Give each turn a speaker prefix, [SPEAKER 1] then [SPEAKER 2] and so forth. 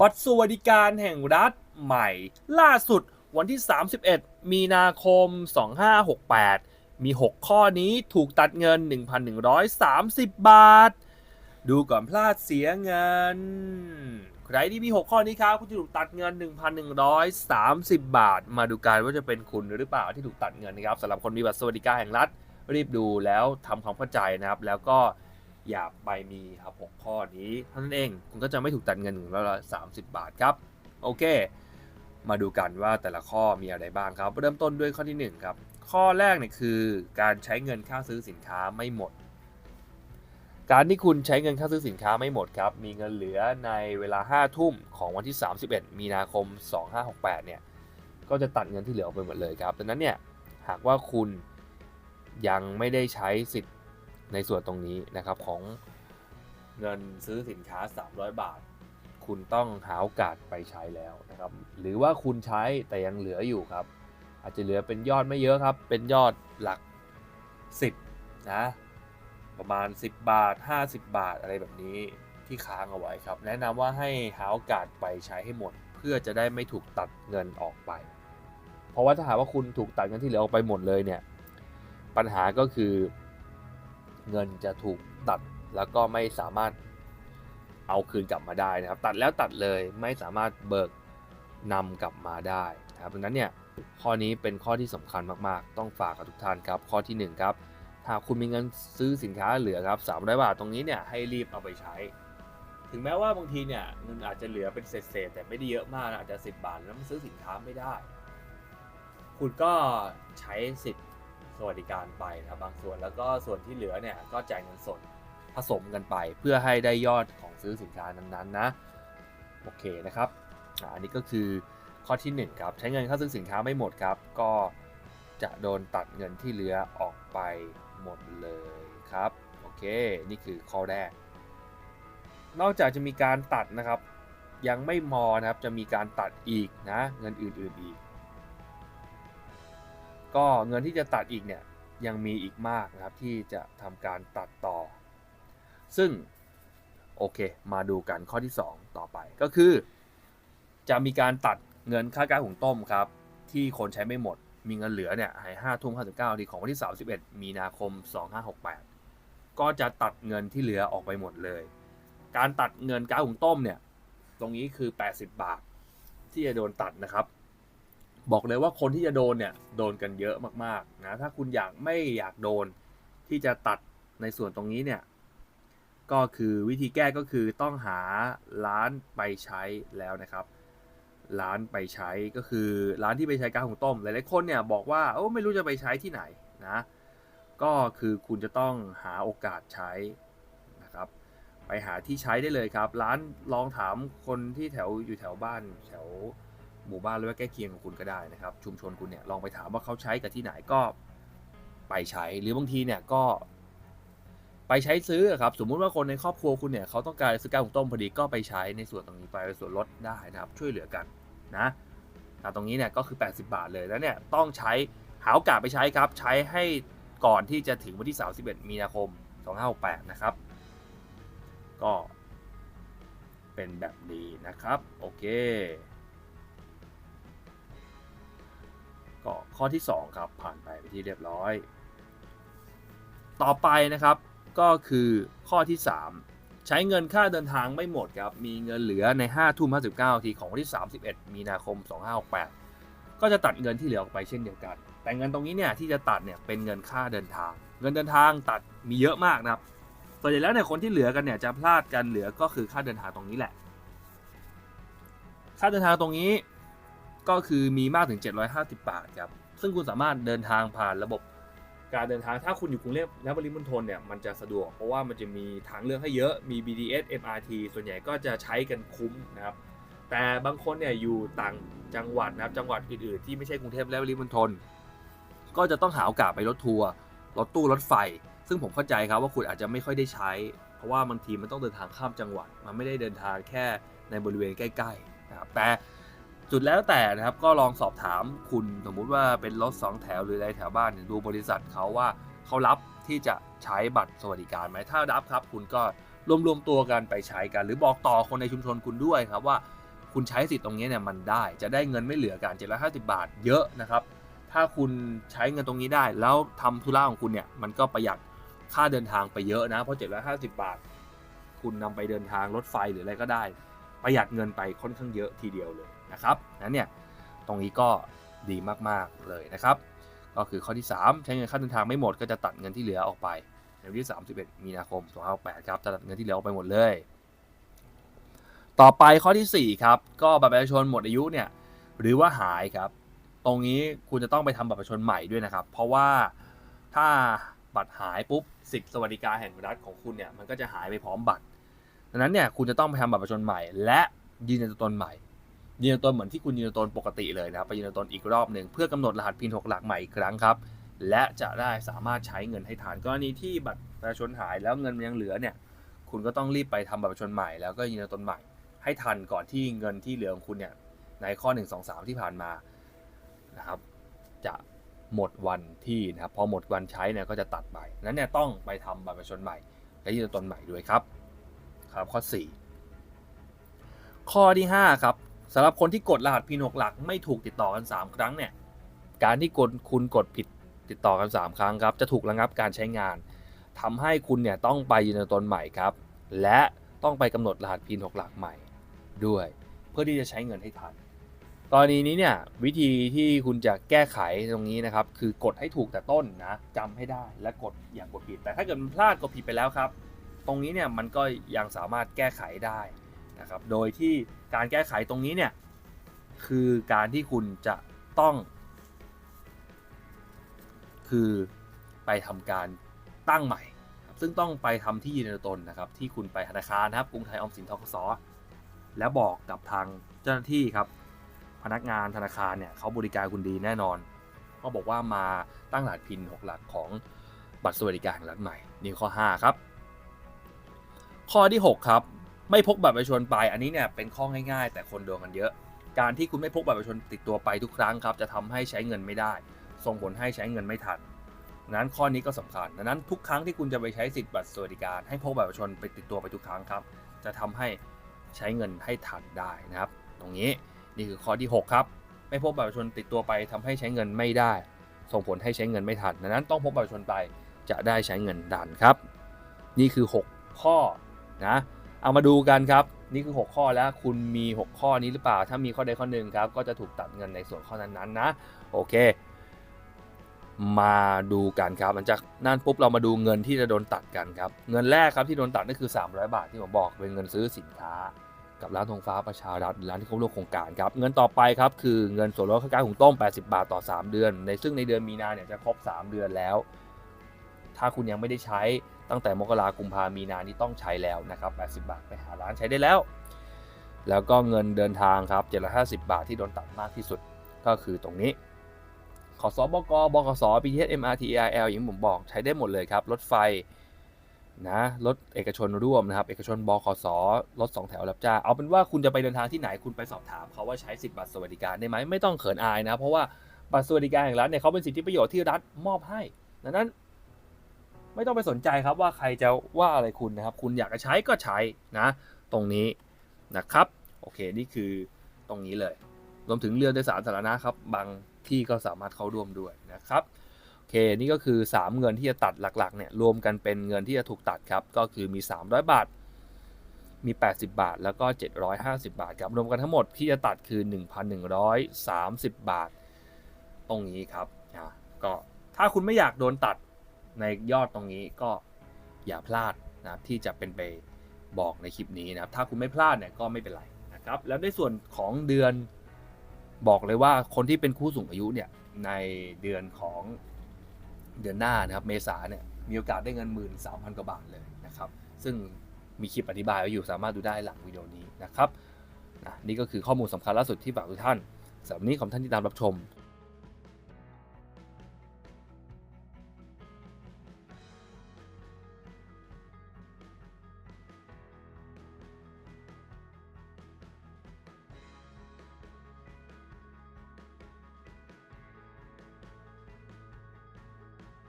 [SPEAKER 1] บัตรสวัสดิการแห่งรัฐใหม่ ล่าสุดวันที่ 31 มีนาคม 2568 มี 6 ข้อนี้ถูกตัดเงิน 1,130 บาท ดูก่อนพลาดเสียเงิน ใครที่มี 6 ข้อนี้ครับคุณจะถูกตัดเงิน 1,130 บาท มาดูกันว่าจะเป็นคุณหรือเปล่าที่ถูกตัดเงินนะครับสำหรับคนมีบัตรสวัสดิการแห่งรัฐรีบดูแล้วทำความเข้าใจนะครับ แล้วก็ อย่าไปมีครับ6ข้อนี้เท่านั้นเองคุณก็จะไม่ถูกตัดเงิน1 3 0บบาทครับ โอเค มาดูกันว่าแต่ละข้อมีอะไรบ้างครับ เริ่มต้นด้วยข้อทีหนึ่1ครับข้อแรกเนี่ยคือการใช้เงินค่าซื้อสินค้าไม่หมด การที่คุณใช้เงินค่าซื้อสินค้าไม่หมดครับ มีเงินเหลือในเวลา 5 ทุ่มของวันที่ 31 มีนาคม 2568 เนี่ย ก็จะตัดเงินที่เหลือออกไปหมดเลยครับดังนั้นเนี่ย หากว่าคุณยังไม่ได้ใช้สิทธิ์ ในส่วนตรงนี้นะครับของเงินซื้อสินค้า 300 บาท คุณต้องหาโอกาสไปใช้แล้วนะครับ หรือว่าคุณใช้แต่ยังเหลืออยู่ครับ อาจจะเหลือเป็นยอดไม่เยอะครับ เป็นยอดหลัก 10 นะ ประมาณ 10 บาท 50 บาทอะไรแบบนี้ที่ค้างเอาไว้ครับ แนะนำว่าให้หาโอกาสไปใช้ให้หมด เพื่อจะได้ไม่ถูกตัดเงินออกไป เพราะว่าถ้าหากว่าคุณถูกตัดเงินที่เหลือออกไปหมดเลยเนี่ยปัญหาก็คือ เงินจะถูกตัดแล้วก็ไม่สามารถเอาคืนกลับมาได้นะครับ ตัดแล้วตัดเลยไม่สามารถเบิกนำกลับมาได้นะครับดังนั้นเนี่ยข้อนี้เป็นข้อที่สำคัญมากๆ ต้องฝากกับทุกท่านครับ ข้อที่หนึ่งครับหากคุณมีเงินซื้อสินค้าเหลือครับ300บาทตรงนี้เนี่ยให้รีบเอาไปใช้ ถึงแม้ว่าบางทีเนี่ยเงินอาจจะเหลือเป็นเศษๆแต่ไม่ได้เยอะมากนะอาจจะ 10 บาทแล้วมันซื้อสินค้าไม่ได้ คุณก็ใช้สิทธิ์ สวัสดิการไปนะครับบางส่วนแล้วก็ส่วนที่เหลือเนี่ยก็จ่ายเงินสดผสมกันไป เพื่อให้ได้ยอดของซื้อสินค้านั้นๆนะโอเคนะครับอันนี้ก็คือข้อที่หนึ่งครับ ใช้เงินค่าซื้อสินค้าไม่หมดครับ ก็จะโดนตัดเงินที่เหลือออกไปหมดเลยครับโอเค นี่คือข้อแรก นอกจากจะมีการตัดนะครับ ยังไม่มอนะครับจะมีการตัดอีกนะเงินอื่นๆอีก ก็เงินที่จะตัดอีกเนี่ยยังมีอีกมากนะครับที่จะทำการตัดต่อ ซึ่งโอเค มาดูกันข้อที่ 2 ต่อไปก็คือ จะมีการตัดเงินค่าการหุงต้มครับ ที่คนใช้ไม่หมด มีเงินเหลือเนี่ยให้ห้าทุ่มห้าสิบเก้านาทีของวันที่ 31 มีนาคม 2568 ก็จะตัดเงินที่เหลือออกไปหมดเลย การตัดเงินก๊าซหุงต้มเนี่ย ตรงนี้คือ 80 บาท ที่จะโดนตัดนะครับ บอกเลยว่าคนที่จะโดนเนี่ยโดนกันเยอะมากๆนะถ้าคุณอยากไม่อยากโดนที่จะตัดในส่วนตรงนี้เนี่ยก็คือวิธีแก้ก็คือต้องหาร้านไปใช้แล้วนะครับ ร้านไปใช้ก็คือร้านที่ไปใช้ก๊าซหุงต้มหลายๆคนเนี่ยบอกว่าโอ้ไม่รู้จะไปใช้ที่ไหนนะก็คือคุณจะต้องหาโอกาสใช้นะครับไปหาที่ใช้ได้เลยครับ ร้านลองถามคนที่แถวอยู่แถวบ้านแถว หมู่บ้านหรือว่าใกล้เคียงของคุณก็ได้นะครับ ชุมชนคุณเนี่ยลองไปถามว่าเขาใช้กับที่ไหนก็ไปใช้หรือบางทีเนี่ยก็ไปใช้ซื้อครับสมมุติว่าคนในครอบครัวคุณเนี่ยเขาต้องการซื้อก๊าซหุงต้มพอดีก็ไปใช้ในส่วนตรงนี้ไปส่วนลดได้นะครับ ช่วยเหลือกันนะแต่ตรงนี้เนี่ยก็คือ 80 บาทเลยแล้วเนี่ยต้องใช้หาโอกาสไปใช้ครับ ใช้ให้ก่อนที่จะถึงวันที่ 31 มีนาคม 2568 นะครับ ก็เป็นแบบนี้นะครับ โอเค ก็ข้อที่ 2 ครับ ผ่านไปไปที่เรียบร้อย ต่อไปนะครับก็คือข้อที่ 3 ใช้เงินค่าเดินทางไม่หมดครับ มีเงินเหลือใน 5 ทุ่ม 59 ทีของวันที่ 31 มีนาคม 2568 ก็จะตัดเงินที่เหลือออกไปเช่นเดียวกัน แต่เงินตรงนี้เนี่ยที่จะตัดเนี่ยเป็นเงินค่าเดินทาง เงินเดินทางตัดมีเยอะมากนะครับส่วนใหญ่แล้วเนี่ยคนที่เหลือกันเนี่ยจะพลาดกันเหลือก็คือค่าเดินทางตรงนี้แหละ ค่าเดินทางตรงนี้ ก็คือมีมากถึง 750 บาทครับ ซึ่งคุณสามารถเดินทางผ่านระบบการเดินทางถ้าคุณอยู่กรุงเทพและปริมณฑลเนี่ยมันจะสะดวก เพราะว่ามันจะมีทางเลือกให้เยอะมี BTS MRT ส่วนใหญ่ก็จะใช้กันคุ้มนะครับ แต่บางคนเนี่ยอยู่ต่างจังหวัดนะครับจังหวัดอื่นๆที่ไม่ใช่กรุงเทพและปริมณฑลก็จะต้องหาโอกาสไปรถทัวร์รถตู้รถไฟ ซึ่งผมเข้าใจครับว่าคุณอาจจะไม่ค่อยได้ใช้ เพราะว่าบางทีมันต้องเดินทางข้ามจังหวัด มันไม่ได้เดินทางแค่ในบริเวณใกล้ๆนะครับแต่ จุดแล้วแต่นะครับก็ลองสอบถามคุณสมมุติว่าเป็นรถสองแถวหรืออะไรแถวบ้านดูบริษัทเขาว่าเขารับที่จะใช้บัตรสวัสดิการไหมถ้ารับครับ คุณก็รวมรวมตัวกันไปใช้กัน หรือบอกต่อคนในชุมชนคุณด้วยครับว่า คุณใช้สิทธิ์ตรงนี้เนี่ยมันได้ จะได้เงินไม่เหลือกัน750บาทเยอะนะครับ ถ้าคุณใช้เงินตรงนี้ได้ แล้วทำธุระของคุณเนี่ยมันก็ประหยัดค่าเดินทางไปเยอะนะเพราะ750บาท คุณนำไปเดินทางรถไฟหรืออะไรก็ได้ ประหยัดเงินไปค่อนข้างเยอะทีเดียวเลย นะครับนั้นเนี่ยตรงนี้ก็ดีมากๆเลยนะครับ ก็คือข้อที่ 3 ใช้เงินค่าเดินทางไม่หมดก็จะตัดเงินที่เหลือออกไปในวันที่ 31 มีนาคม 2568ครับจะตัดเงินที่เหลือออกไปหมดเลย ต่อไปข้อทีสี่ 4 ครับ ก็บัตรประชาชนหมดอายุเนี่ยหรือว่าหายครับ ตรงนี้คุณจะต้องไปทำบัตรประชาชนใหม่ด้วยนะครับ เพราะว่าถ้าบัตรหายปุ๊บสิทธิสวัสดิการแห่งรัฐของคุณเนี่ยมันก็จะหายไปพร้อมบัตรดังนั้นเนี่ยคุณจะต้องไปทำบัตรประชาชนใหม่ และยืนยันตัวตนใหม่ ยืนยันตนเหมือนที่คุณยืนยันตนปกติเลยนะครับไปยืนยันตนอีกรอบหนึ่งเพื่อกำหนดรหัสพินหกหลักใหม่อีกครั้งครับ และจะได้สามารถใช้เงินให้ทานกรณีที่บัตรประชาชนหายแล้วเงินยังเหลือเนี่ยคุณก็ต้องรีบไปทำบัตรประชาชนใหม่แล้วก็ยืนยันตนใหม่ ให้ทันก่อนที่เงินที่เหลือของคุณเนี่ยในข้อ 1 2 3 ที่ผ่านมานะครับจะหมดวันที่นะครับพอหมดวันใช้เนี่ยก็จะตัดไปนั้นเนี่ยต้องไปทำบัตรประชาชนใหม่ และยืนยันตัวตนใหม่ด้วยครับครับข้อ 4 ข้อที่5ครับ สำหรับคนที่กดรหัสพินหกหลักไม่ถูกติดต่อกัน 3 ครั้งเนี่ยการที่กดคุณกดผิดติดต่อกัน 3 ครั้งครับ จะถูกระงับการใช้งานทำให้คุณเนี่ยต้องไปยืนยันตนใหม่ครับ และต้องไปกำหนดรหัสพินหกหลักใหม่ด้วย เพื่อที่จะใช้เงินให้ทันกรณีนี้เนี่ยวิธีที่คุณจะแก้ไขตรงนี้นะครับ คือกดให้ถูกแต่ต้นนะจำให้ได้และกดอย่างกดผิด แต่ถ้าเกิดมันพลาดกดผิดไปแล้วครับ ตรงนี้เนี่ยมันก็ยังสามารถแก้ไขได้ นะครับ โดยที่การแก้ไขตรงนี้เนี่ยคือการที่คุณจะต้อง คือไปทำการตั้งใหม่ ซึ่งต้องไปทำที่ยืนยันตัวตนนะครับ ที่คุณไปธนาคารนะครับกรุงไทยออมสินทกสแล้วบอกกับทางเจ้าหน้าที่ครับ พนักงานธนาคารเนี่ยเขาบริการคุณดีแน่นอนเขาบอกว่ามาตั้งรหัสพิน6หลักของบัตรสวัสดิการแห่งรัฐใหม่นี่ข้อ 5 ครับ ข้อที่ 6 ครับ ไม่พกบัตรประชาชนไป อันนี้เนี่ยเป็นข้อง่ายๆ แต่คนโดนกันเยอะ การที่คุณไม่พกบัตรประชาชนติดตัวไปทุกครั้งครับ จะทำให้ใช้เงินไม่ได้ ส่งผลให้ใช้เงินไม่ทันงนั้นข้อนี้ก็สำคัญดังนั้นทุกครั้งที่คุณจะไปใช้สิทธิ์บัตรสวัสดิการให้พกบัตรประชาชนไปติดตัวไปทุกครั้งครับ จะทำให้ใช้เงินให้ทันได้นะครับ ตรงนี้นี่คือข้อที่ 6 ครับ ไม่พกบัตรประชาชนติดตัวไปทำให้ใช้เงินไม่ได้ ส่งผลให้ใช้เงินไม่ทันดังนั้นต้องพกบัตรประชาชนไปจะได้ใช้เงินดันครับ นี่คือ 6 ข้อนะ เอามาดูกันครับ นี่คือ 6 ข้อแล้วคุณมี 6 ข้อนี้หรือเปล่า ถ้ามีข้อใดข้อหนึ่งครับ ก็จะถูกตัดเงินในส่วนข้อนั้นๆนะโอเค มาดูกันครับหลังจากนั้นปุ๊บเรามาดูเงินที่จะโดนตัดกันครับ เงินแรกครับที่โดนตัดนั่นคือ 300 บาทที่ผมบอกเป็นเงินซื้อสินค้า กับร้านธงฟ้าประชารัฐร้านที่เขาร่วมโครงการครับเงินต่อไปครับคือเงินส่วนลดค่าการหุงต้ม 80 บาทต่อ 3 เดือน ในซึ่งในเดือนมีนาเนี่ยจะครบ 3 เดือนแล้ว ถ้าคุณยังไม่ได้ใช้ ตั้งแต่มกรากุมภามีนานี่ต้องใช้แล้วนะครับ80 บาทไปหาร้านใช้ได้แล้ว แล้วก็เงินเดินทางครับ750 บาทที่โดนตัดมากที่สุดก็คือตรงนี้ขอสบกบกส BTS MRT ARL อย่างที่ผมบอกใช้ได้หมดเลยครับ รถไฟนะรถเอกชนร่วมนะครับ เอกชนบกสรถ2แถวรับจ้างเอาเป็นว่าคุณจะไปเดินทางที่ไหนคุณไปสอบถามเขาว่าใช้สิทธิบัตรสวัสดิการได้ไหมไม่ต้องเขินอายนะ เพราะว่าบัตรสวัสดิการแห่งรัฐเนี่ยเขาเป็นสิทธิประโยชน์ที่รัฐมอบให้ดังนั้น ไม่ต้องไปสนใจครับว่าใครจะว่าอะไรคุณนะครับ คุณอยากจะใช้ก็ใช้นะตรงนี้นะครับโอเคนี่คือตรงนี้เลย รวมถึงเรือโดยสารสาธารณะครับบางที่ก็สามารถเข้าร่วมด้วยนะครับโอเคนี่ก็คือ 3 เงินที่จะตัดหลักๆเนี่ยรวมกันเป็นเงินที่จะถูกตัดครับก็คือมี 300 บาท มี 80 บาท แล้วก็ 750 บาทครับรวมกันทั้งหมดที่จะตัดคือ 1,130 บาท ตรงนี้ครับอะก็ถ้าคุณไม่อยากโดนตัด ในยอดตรงนี้ก็อย่าพลาดนะครับที่จะเป็นไปบอกในคลิปนี้นะครับ ถ้าคุณไม่พลาดเนี่ยก็ไม่เป็นไรนะครับ แล้วในส่วนของเดือนบอกเลยว่าคนที่เป็นผู้สูงอายุเนี่ยในเดือนของเดือนหน้านะครับเมษาเนี่ยมีโอกาสได้เงินหมื่นสามพันกว่าบาทเลยนะครับ ซึ่งมีคลิปอธิบายไว้อยู่สามารถดูได้หลังวิดีโอนี้นะครับนี่ก็คือข้อมูลสำคัญล่าสุดที่ฝากทุกท่านสำหรับวันนี้ขอบท่านที่ตามรับชม